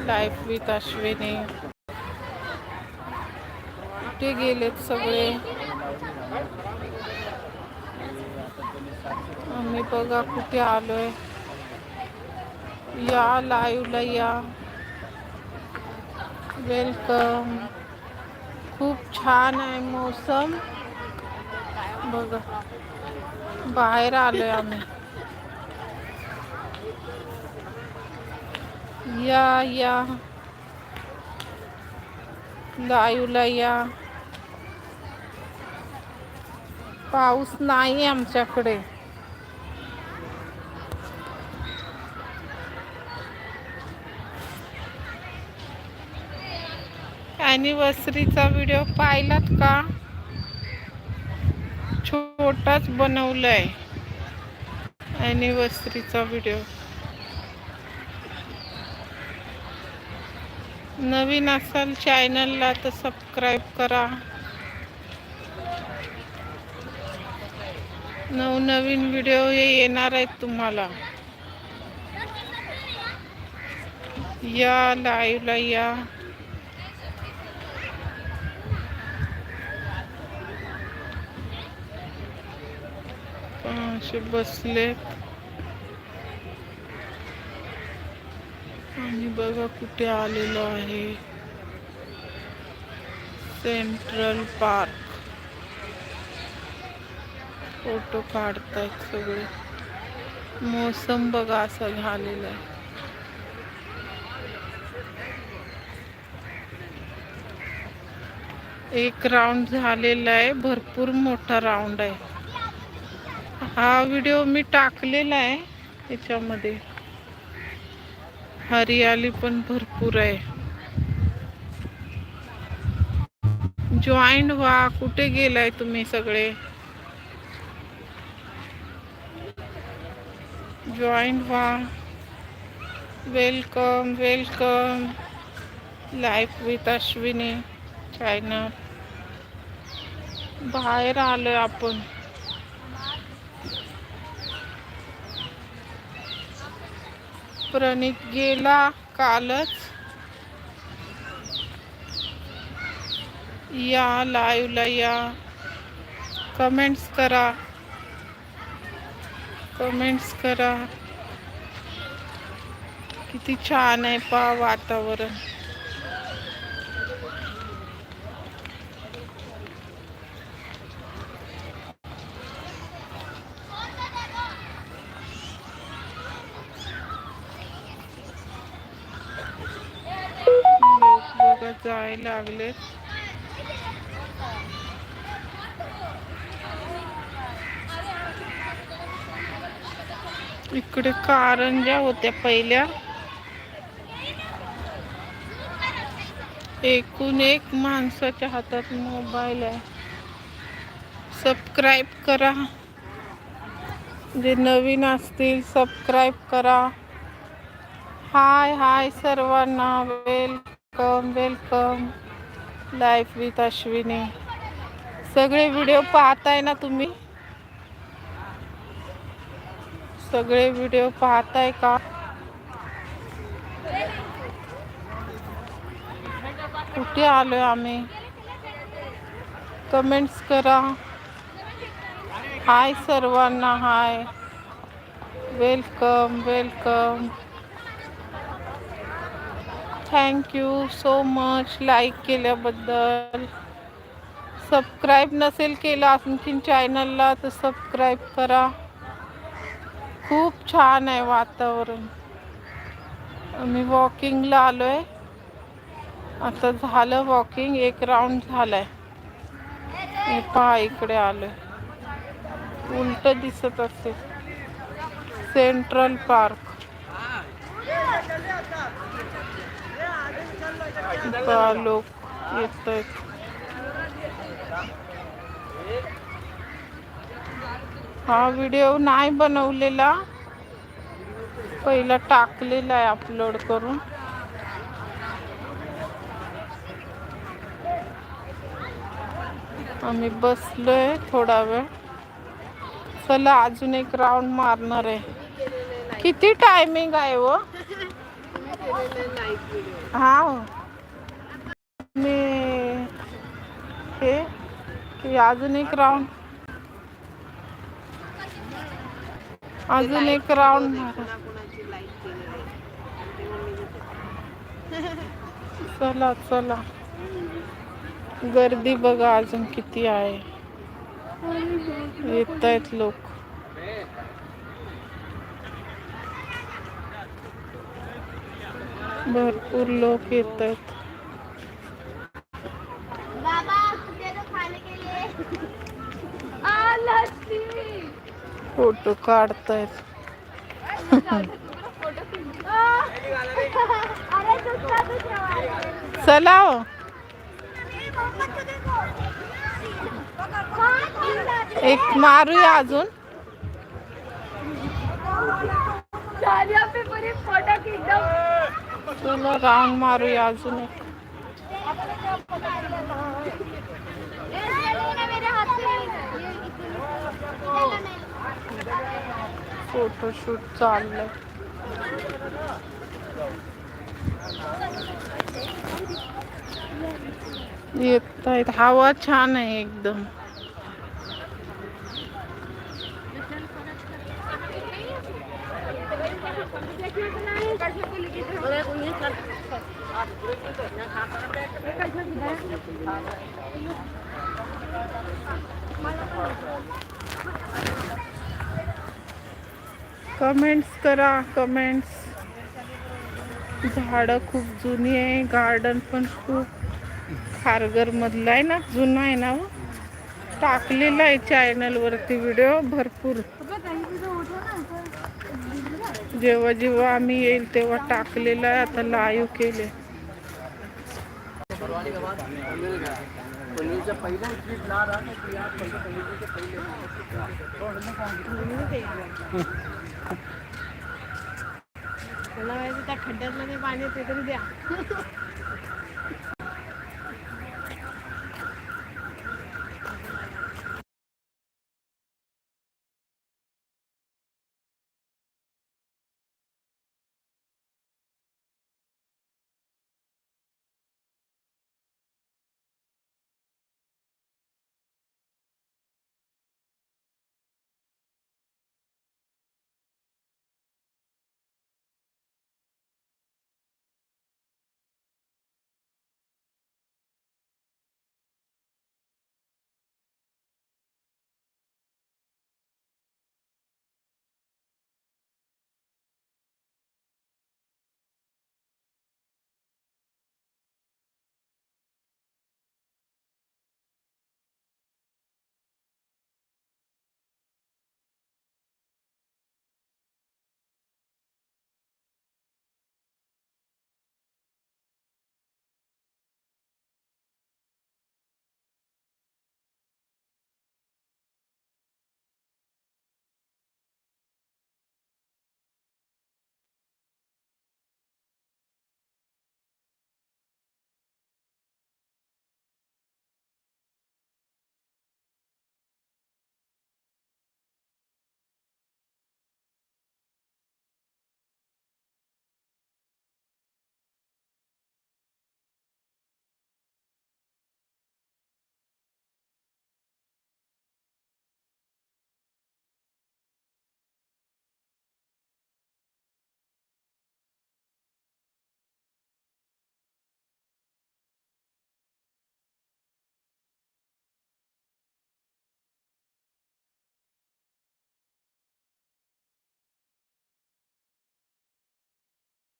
Life with Ashwini कुठे गेलेत सगळे। आम्ही बघा कुठे आलोय। या लाईव्हला या। वेलकम। खूप छान आहे मौसम। बघा, बाहेर आलोय आम्ही। या या लाईव्हला या पाऊस नाही आमच्याकडे ॲनिव्हर्सरीचा व्हिडिओ पाहिलात का? छोटाच बनवलाय. ॲनिव्हर्सरीचा व्हिडिओ नवीन असाल चॅनलला तर सबस्क्राईब करा. नवनवीन व्हिडिओ हे येणार आहेत तुम्हाला. या लाईव्हला या. असे बसले आणि बघा कुठे आलेलो आहे. सेंट्रल पार्क फोटो काढतायत सगळे. मोसम बघा असा झालेला आहे. एक राऊंड झालेला आहे. भरपूर मोठा राऊंड आहे. हा व्हिडिओ मी टाकलेला आहे त्याच्यामध्ये हरियाली पण भरपूर आहे. जॉईंट व्हा कुठे गेलाय तुम्ही सगळे? जॉईंट व्हा. Welcome welcome life with Ashwini channel बाहेर आलोय आपण. प्रणित गेला कालच. या लाईव्हला या. कमेंट्स करा. कमेंट्स करा. किती छान आहे पा वातावरण लोक जाय लागलेत इकडे कारंज्या होत्या पहिल्या. एकूण एक माणसाच्या हातात मोबाईल आहे. सबस्क्राईब करा. जे नवीन असतील सबस्क्राईब करा. हाय हाय सर्वांना. Welcome welcome life with Ashwini सगळे व्हिडिओ पाहताय ना तुम्ही? सगळे व्हिडिओ पाहताय का? कुठे आलोय आम्ही? कमेंट्स करा. हाय सर्वांना hi welcome welcome thank you so much like केल्याबद्दल. सबस्क्राईब नसेल केलं आणखीन चॅनलला तर सबस्क्राईब करा. खूप छान आहे वातावरण. आम्ही वॉकिंगला आलो आहे आता झालं वॉकिंग एक राऊंड झालाय. मी पहा इकडे आलोय. उलट दिसत असेल. सेंट्रल पार्क लोक येत आहेत हा व्हिडिओ नाही बनवलेला. पहिला टाकलेला आहे अपलोड करून. आम्ही बसलोय थोडा वेळ. चला अजून एक राऊंड मारणार आहे. किती टायमिंग आहे व हा हो. मी हे की अजून एक राऊंड अजून एक राऊंड चला चला गर्दी बघा अजून किती आहे. येत आहेत लोक. भरपूर लोक येत आहेत फोटो काढतायत. चला हो. एक मारूया अजून. चला रांग मारूया अजून एक. फोटोशूट चाललंय. येत आहेत हवा छान आहे एकदम. कमेंट्स करा कमेंट्स. झाडं खूप जुनी आहे गार्डन पण खूप खारघरमधलं आहे ना जुनं आहे ना हो? टाकलेलं आहे चॅनल वरती व्हिडिओ भरपूर. जेव्हा जेव्हा आम्ही येईल तेव्हा टाकलेला आहे आता लाईव्ह केले. खड्ड्यातलं नाही पाणी ते तरी द्या.